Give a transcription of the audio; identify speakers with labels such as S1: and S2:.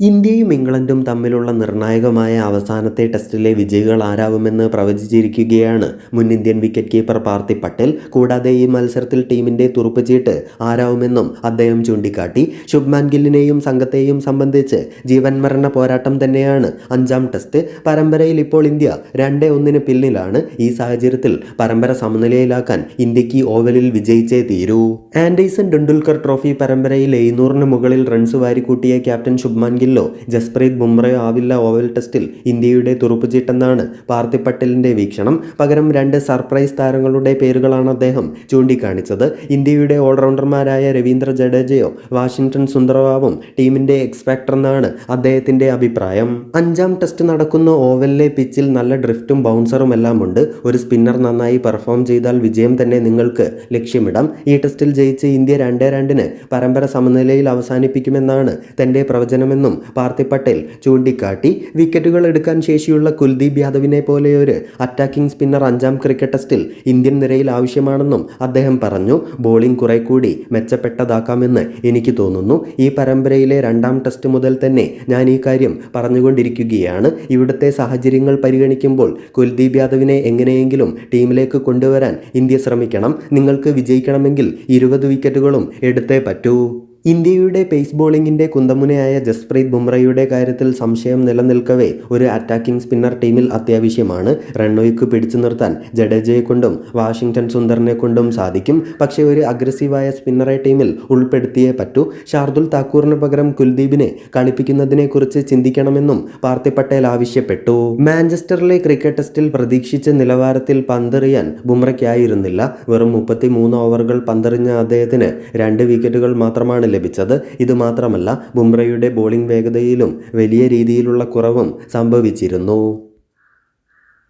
S1: ഇന്ത്യയും ഇംഗ്ലണ്ടും തമ്മിലുള്ള നിർണായകമായ അവസാനത്തെ ടെസ്റ്റിലെ വിജയികൾ ആരാവുമെന്ന് പ്രവചിച്ചിരിക്കുകയാണ് മുൻ Indian wicket keeper Parthiv Patel. കൂടാതെ ഈ മത്സരത്തിൽ ടീമിന്റെ തുറുപ്പുചീട്ട് ആരാവുമെന്നും അദ്ദേഹം ചൂണ്ടിക്കാട്ടി. ശുഭ്മാൻ ഗില്ലിനെയും സംഘത്തെയും സംബന്ധിച്ച് ജീവൻ മരണ പോരാട്ടം തന്നെയാണ് അഞ്ചാം ടെസ്റ്റ്. പരമ്പരയിൽ ഇപ്പോൾ ഇന്ത്യ രണ്ടേ ഒന്നിന് പിന്നിലാണ്. ഈ സാഹചര്യത്തിൽ പരമ്പര സമനിലയിലാക്കാൻ ഇന്ത്യയ്ക്ക് ഓവലിൽ വിജയിച്ചേ തീരൂ. ആൻഡേഴ്സൺ ടെണ്ടുൽക്കർ ട്രോഫി പരമ്പരയിൽ എഴുന്നൂറിന് മുകളിൽ റൺസ് വാരിക്കൂട്ടിയ ക്യാപ്റ്റൻ ശുഭ്മാൻ ഗില്ലോ ജസ്പ്രീത് ബുംറയോ ആവില്ല ഓവൽ ടെസ്റ്റിൽ ഇന്ത്യയുടെ തുറുപ്പുചീട്ടെന്നാണ് പാർത്തി പട്ടേലിന്റെ വീക്ഷണം. പകരം രണ്ട് സർപ്രൈസ് താരങ്ങളുടെ പേരുകളാണ് അദ്ദേഹം ചൂണ്ടിക്കാണിച്ചത്. ഇന്ത്യയുടെ ഓൾറൗണ്ടർമാരായ രവീന്ദ്ര ജഡേജയോ വാഷിംഗ്ടൺ സുന്ദരവാവും ടീമിന്റെ എക്സ്പെക്ടർ എന്നാണ് അദ്ദേഹത്തിന്റെ അഭിപ്രായം. അഞ്ചാം ടെസ്റ്റ് നടക്കുന്ന ഓവലിലെ പിച്ചിൽ നല്ല ഡ്രിഫ്റ്റും ബൗൺസറും എല്ലാം ഉണ്ട് ഒരു സ്പിന്നർ നന്നായി പെർഫോം ചെയ്താൽ വിജയം തന്നെ നിങ്ങൾക്ക് ലക്ഷ്യമിടാം. ഈ ടെസ്റ്റിൽ ജയിച്ച് ഇന്ത്യ രണ്ടേ രണ്ടിന് പരമ്പര സമനിലയിൽ അവസാനിപ്പിക്കുമെന്നാണ് തന്റെ പ്രവചനമെന്നും പാർത്ഥിബ് പട്ടേൽ ചൂണ്ടിക്കാട്ടി വിക്കറ്റുകൾ എടുക്കാൻ ശേഷിയുള്ള കുൽദീപ് യാദവിനെ പോലെയൊരു അറ്റാക്കിംഗ് സ്പിന്നർ അഞ്ചാം ക്രിക്കറ്റ് ടെസ്റ്റിൽ ഇന്ത്യൻ നിരയിൽ ആവശ്യമാണെന്നും അദ്ദേഹം പറഞ്ഞു. ബോളിംഗ് കുറെ കൂടി മെച്ചപ്പെട്ടതാക്കാമെന്ന് എനിക്ക് തോന്നുന്നു. ഈ പരമ്പരയിലെ രണ്ടാം ടെസ്റ്റ് മുതൽ തന്നെ ഞാൻ ഈ കാര്യം പറഞ്ഞുകൊണ്ടിരിക്കുകയാണ്. ഇവിടുത്തെ സാഹചര്യങ്ങൾ പരിഗണിക്കുമ്പോൾ കുൽദീപ് യാദവിനെ എങ്ങനെയെങ്കിലും ടീമിലേക്ക് കൊണ്ടുവരാൻ ഇന്ത്യ ശ്രമിക്കണം. നിങ്ങൾക്ക് വിജയിക്കണമെങ്കിൽ ഇരുപത് വിക്കറ്റുകളും എടുത്തേ പറ്റൂ. ഇന്ത്യയുടെ പേസ് ബോളിംഗിന്റെ കുന്തമുനയായ ജസ്പ്രീത് ബുംറയുടെ കാര്യത്തിൽ സംശയം നിലനിൽക്കവേ ഒരു അറ്റാക്കിംഗ് സ്പിന്നർ ടീമിൽ അത്യാവശ്യമാണ്. റൺവേക്ക് പിടിച്ചു നിർത്താൻ ജഡേജയെ കൊണ്ടും വാഷിംഗ്ടൺ സുന്ദറിനെ കൊണ്ടും സാധിക്കും. പക്ഷേ ഒരു അഗ്രസീവായ സ്പിന്നറെ ടീമിൽ ഉൾപ്പെടുത്തിയേ പറ്റൂ. ഷാർദുൽ താക്കൂറിന് പകരം കുൽദീപിനെ കളിപ്പിക്കുന്നതിനെക്കുറിച്ച് ചിന്തിക്കണമെന്നും പാർത്ഥി പട്ടേൽ ആവശ്യപ്പെട്ടു. മാഞ്ചസ്റ്ററിലെ ക്രിക്കറ്റ് ടെസ്റ്റിൽ പ്രതീക്ഷിച്ച നിലവാരത്തിൽ പന്തെറിയാൻ ബുംറയ്ക്കായിരുന്നില്ല. വെറും മുപ്പത്തി മൂന്ന് ഓവറുകൾ പന്തെറിഞ്ഞ അദ്ദേഹത്തിന് രണ്ട് വിക്കറ്റുകൾ മാത്രമാണ് ലഭിച്ചത്. ഇതുമാത്രമല്ല ബുംറയുടെ ബോളിംഗ് വേഗതയിലും വലിയ രീതിയിലുള്ള കുറവും സംഭവിച്ചിരുന്നു.